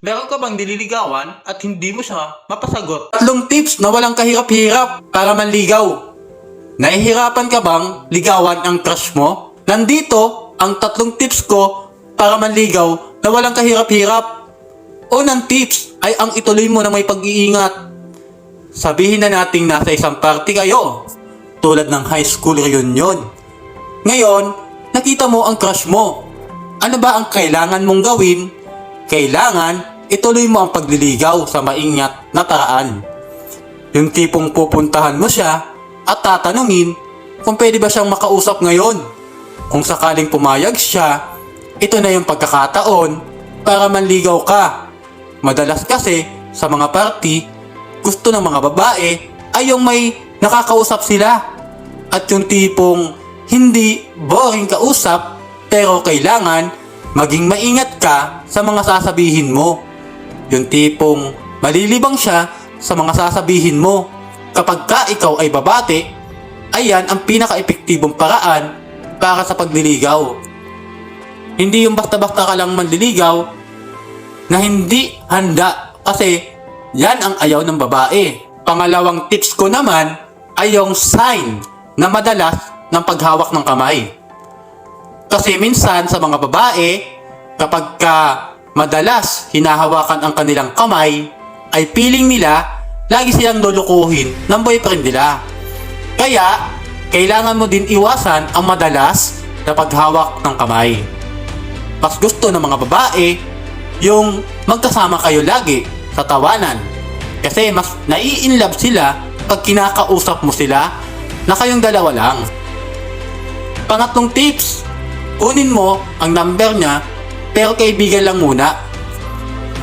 Meron ka bang nililigawan at hindi mo siya mapasagot? Tatlong tips na walang kahirap-hirap para manligaw. Nahihirapan ka bang ligawan ang crush mo? Nandito ang tatlong tips ko para manligaw na walang kahirap-hirap. Unang tips ay ang ituloy mo na may pag-iingat. Sabihin na nating nasa isang party kayo, tulad ng high school reunion. Ngayon, nakita mo ang crush mo. Ano ba ang kailangan mong gawin? Kailangan ituloy mo ang pagliligaw sa maingat na paraan. Yung tipong pupuntahan mo siya at tatanungin kung pwede ba siyang makausap ngayon. Kung sakaling pumayag siya, ito na yung pagkakataon para manligaw ka. Madalas kasi sa mga party, gusto ng mga babae ay yung may nakakausap sila. At yung tipong hindi boring kausap pero kailangan maging maingat ka sa mga sasabihin mo. Yung tipong malilibang siya sa mga sasabihin mo. Kapag ka ikaw ay babate, ayan ang pinaka-epektibong paraan para sa pagliligaw. Hindi yung basta-basta ka lang manliligaw na hindi handa kasi yan ang ayaw ng babae. Pangalawang tips ko naman ay yung sign na madalas ng paghawak ng kamay. Kasi minsan sa mga babae, kapag ka madalas hinahawakan ang kanilang kamay, ay feeling nila lagi silang lulukuhin ng boyfriend nila. Kaya, kailangan mo din iwasan ang madalas na paghawak ng kamay. Mas gusto ng mga babae yung magkasama kayo lagi sa tawanan. Kasi mas nai-inlove sila pag kinakausap mo sila na kayong dalawa lang. Pangatlong tips, kunin mo ang number niya pero kaibigan lang muna.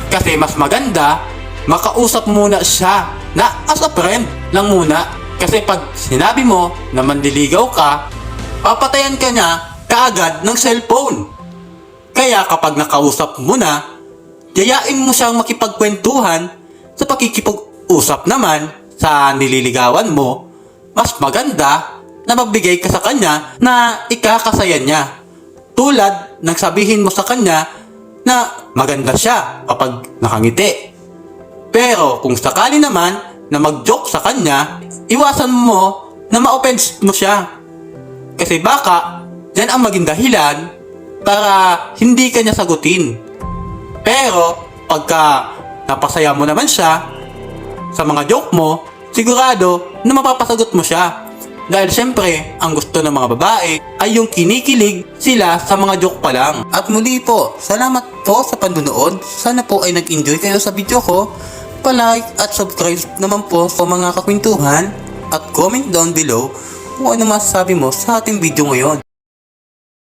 Kasi mas maganda, makausap muna siya na as a friend lang muna. Kasi pag sinabi mo na mandiligaw ka, papatayan ka niya kaagad ng cellphone. Kaya kapag nakausap mo na, yayain mo siyang makipagkwentuhan sa pakikipag-usap naman sa nililigawan mo, mas maganda na magbigay ka sa kanya na ikakasaya niya. Tulad ng sabihin mo sa kanya na maganda siya kapag nakangiti. Pero kung sakali naman na mag-joke sa kanya, iwasan mo na ma-offense mo siya. Kasi baka yan ang maging dahilan para hindi ka niya sagutin. Pero pagka napasaya mo naman siya sa mga joke mo, sigurado na mapapasagot mo siya. Dahil syempre, ang gusto ng mga babae ay yung kinikilig sila sa mga joke pa lang. At muli po, salamat po sa panunood. Sana po ay nag-enjoy kayo sa video ko. Pa-like at subscribe naman po sa mga kakwentuhan at comment down below kung ano masasabi mo sa ating video ngayon.